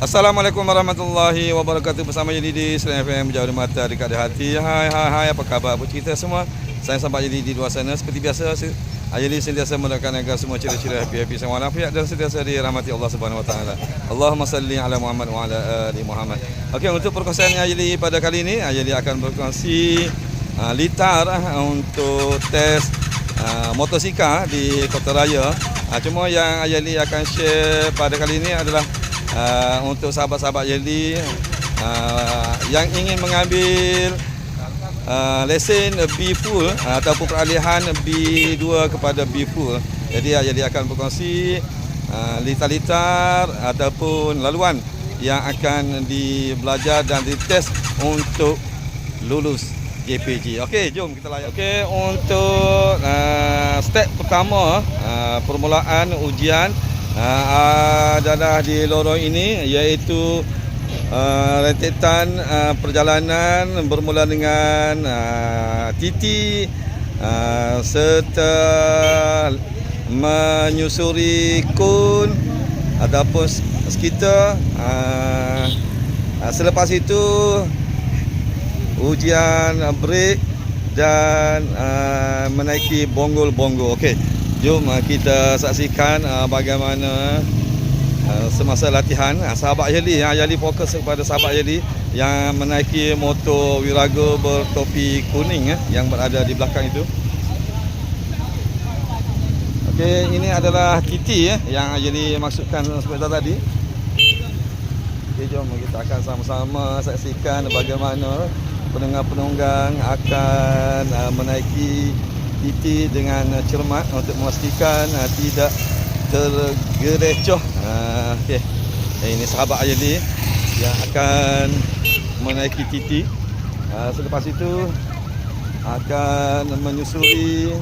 Assalamualaikum warahmatullahi wabarakatuh Bersama jadi di Selain FM Jauh di mata dekat di hati Hai hai hai apa khabar apa cerita semua Saya sampai jadi di luar sana Seperti biasa Ayali sentiasa mendoakan agar semua ceria-ceria happy-happy sama walafiat dan sentiasa dirahmati Allah Subhanahu wa taala. Allahumma salli ala Muhammad wa ala ali Muhammad. Okey untuk perkongsian Ayali pada kali ini Ayali akan berkongsi uh, litar uh, untuk tes uh, motosikal di Kota Raya. Uh, cuma yang Ayali akan share pada kali ini adalah uh, untuk sahabat-sahabat Ayali uh, yang ingin mengambil uh, lesen B full uh, ataupun peralihan B2 kepada B full. Jadi uh, jadi akan berkongsi litar-litar ataupun laluan yang akan dibelajar dan dites untuk lulus JPG. Okey, jom kita layan. Okey, untuk uh, step pertama uh, permulaan ujian uh, adalah di lorong ini iaitu uh, rentetan uh, perjalanan bermula dengan uh, titi uh, serta menyusuri kun ataupun sekitar uh, selepas itu ujian brek dan uh, menaiki bonggol-bonggol. Okey jom uh, kita saksikan uh, bagaimana Uh, semasa latihan uh, sahabat Yali yang Yali fokus kepada sahabat Yali yang menaiki motor Wirago bertopi kuning eh, yang berada di belakang itu. Okey, ini adalah Titi eh, yang Yali maksudkan sebentar tadi. Okey, jom kita akan sama-sama saksikan bagaimana penunggang-penunggang akan uh, menaiki Titi dengan cermat untuk memastikan uh, tidak tergerecoh. Ha, okay. Ini sahabat Ayali yang akan menaiki titi. Ha, selepas itu akan menyusuri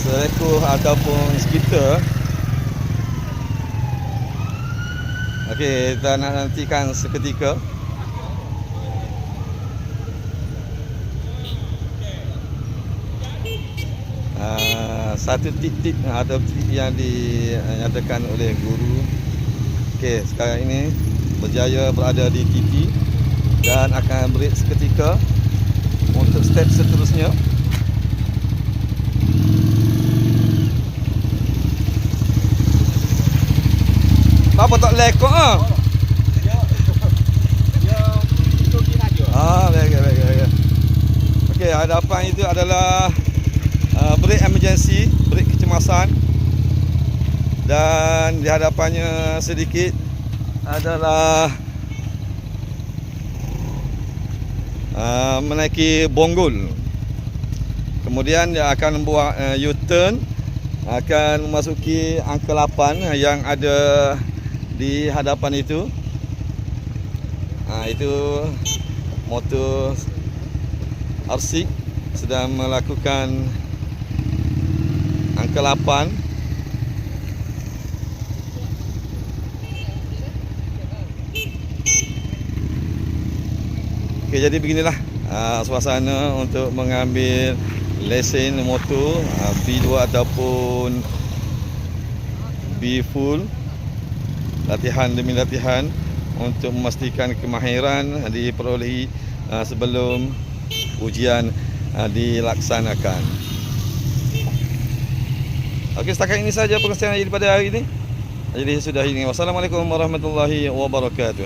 seekor ataupun sekitar. Okey, kita nak nantikan seketika. Uh, satu titik titik yang dinyatakan oleh guru. Okey, sekarang ini berjaya berada di titik dan akan break seketika untuk step seterusnya. Apa tak lekok ah? Ah, baik, baik, baik. Okey, hadapan itu adalah uh, brake emergency, brake kecemasan dan di hadapannya sedikit adalah uh, menaiki bonggol. Kemudian dia akan buat uh, U-turn akan memasuki angka 8 yang ada di hadapan itu. Ha, itu motor RC sedang melakukan angka 8 Okey jadi beginilah uh, suasana untuk mengambil lesen motor uh, B2 ataupun B full latihan demi latihan untuk memastikan kemahiran diperolehi uh, sebelum ujian uh, dilaksanakan. Okey, setakat ini saja perkongsian jadi pada hari ini. Jadi sudah ini. Wassalamualaikum warahmatullahi wabarakatuh.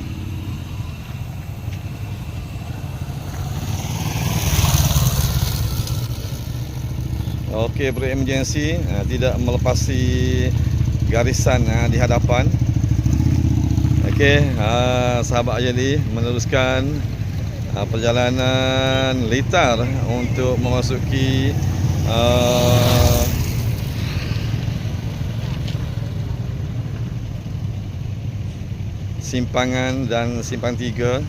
Okey, brake emergency uh, tidak melepasi garisan uh, di hadapan. Okey, uh, sahabat Ayali meneruskan perjalanan litar untuk memasuki uh, simpangan dan simpang tiga